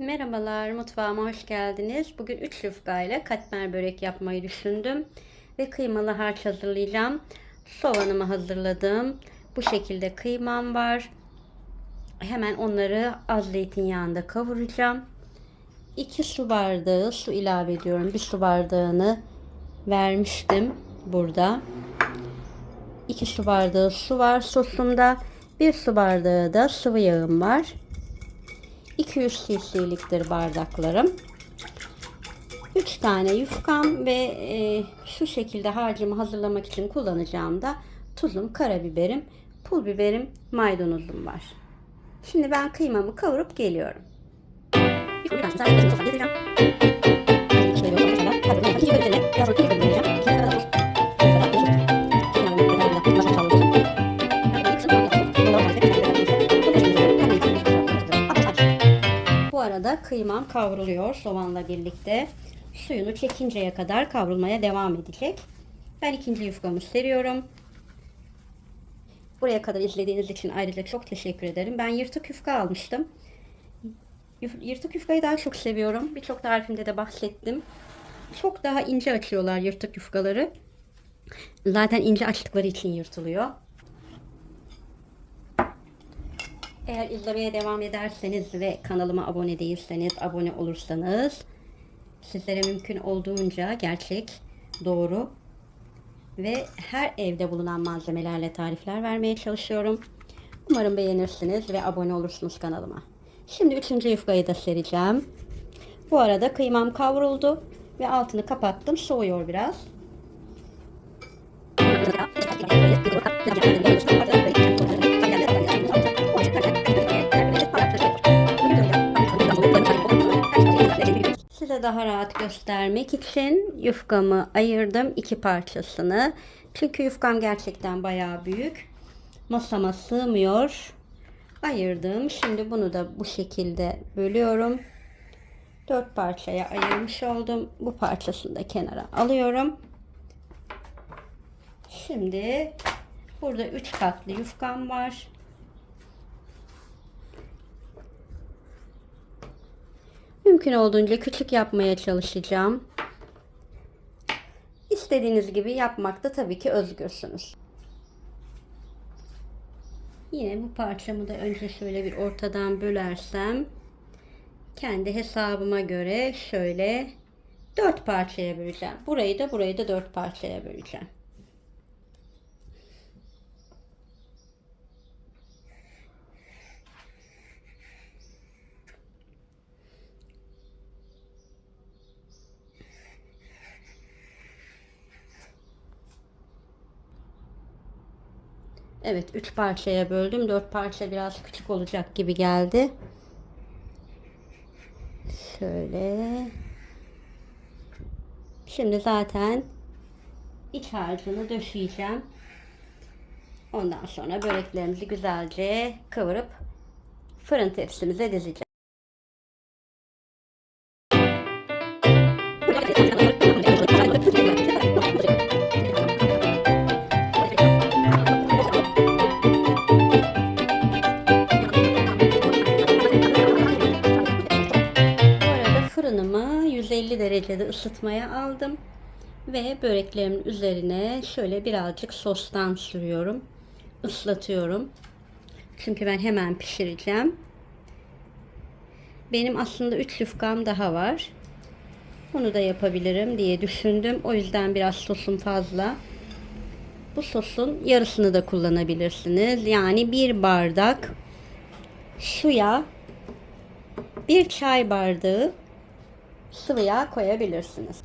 Merhabalar, mutfağıma hoş geldiniz. Bugün 3 yufka ile katmer börek yapmayı düşündüm. Ve kıymalı harç hazırlayacağım. Soğanımı hazırladım. Bu şekilde kıymam var. Hemen onları az zeytinyağında kavuracağım. 2 su bardağı su ilave ediyorum. Bir su bardağını vermiştim burada. 2 su bardağı su var sosumda. 1 su bardağı da sıvı yağım var. 200 cc'liktir bardaklarım. 3 tane yufkam ve e, şu şekilde harcımı hazırlamak için kullanacağım da tuzum, karabiberim, pul biberim, maydanozum var. Şimdi ben kıymamı kavurup geliyorum. Bu arada kıymam kavruluyor soğanla birlikte. Suyunu çekinceye kadar kavrulmaya devam edecek. Ben ikinci yufkamı seriyorum. Buraya kadar izlediğiniz için ayrıca çok teşekkür ederim. Ben yırtık yufka almıştım. Yırtık yufkayı daha çok seviyorum. Birçok tarifimde de bahsettim. Çok daha ince açıyorlar yırtık yufkaları. Zaten ince açtıkları için yırtılıyor. Eğer izlemeye devam ederseniz ve kanalıma abone değilseniz, abone olursanız sizlere mümkün olduğunca gerçek, doğru ve her evde bulunan malzemelerle tarifler vermeye çalışıyorum. Umarım beğenirsiniz ve abone olursunuz kanalıma. Şimdi üçüncü yufkayı da sereceğim. Bu arada kıymam kavruldu ve altını kapattım. Soğuyor biraz. Size daha rahat göstermek için yufkamı ayırdım iki parçasını. Çünkü yufkam gerçekten bayağı büyük. Masama sığmıyor. Ayırdım. Şimdi bunu da bu şekilde bölüyorum. Dört parçaya ayırmış oldum. Bu parçasını da kenara alıyorum. Şimdi burada üç katlı yufkam var. Mümkün olduğunca küçük yapmaya çalışacağım. İstediğiniz gibi yapmakta tabii ki özgürsünüz. Yine bu parçamı da önce şöyle bir ortadan bölersem kendi hesabıma göre şöyle dört parçaya böleceğim. Burayı da burayı da dört parçaya böleceğim. Evet, üç parçaya böldüm. Dört parça biraz küçük olacak gibi geldi. Şöyle. Şimdi zaten iç harcını döşeyeceğim. Ondan sonra böreklerimizi güzelce kıvırıp fırın tepsimize dizeceğim. 150 derecede ısıtmaya aldım. Ve böreklerimin üzerine şöyle birazcık sostan sürüyorum. Islatıyorum. Çünkü ben hemen pişireceğim. Benim aslında 3 yufkam daha var. Bunu da yapabilirim diye düşündüm. O yüzden biraz sosum fazla. Bu sosun yarısını da kullanabilirsiniz. Yani bir bardak suya bir çay bardağı sıvı yağ koyabilirsiniz.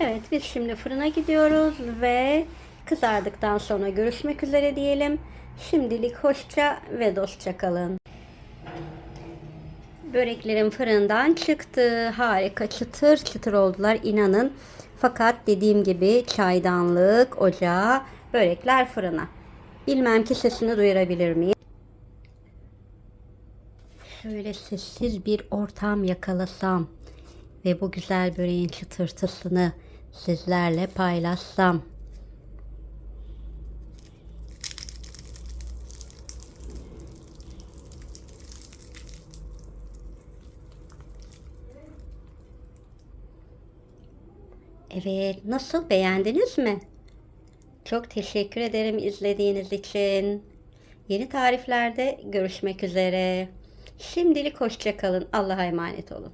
Evet biz şimdi fırına gidiyoruz ve kızardıktan sonra görüşmek üzere diyelim. Şimdilik hoşça ve dostça kalın. Böreklerim fırından çıktı. Harika çıtır çıtır oldular inanın. Fakat dediğim gibi çaydanlık, ocağı, börekler fırına. Bilmem ki sesini duyurabilir miyim? Şöyle sessiz bir ortam yakalasam ve bu güzel böreğin çıtırtısını sizlerle paylaşsam. Evet, nasıl beğendiniz mi? Çok teşekkür ederim izlediğiniz için. Yeni tariflerde görüşmek üzere. Şimdilik hoşça kalın. Allah'a emanet olun.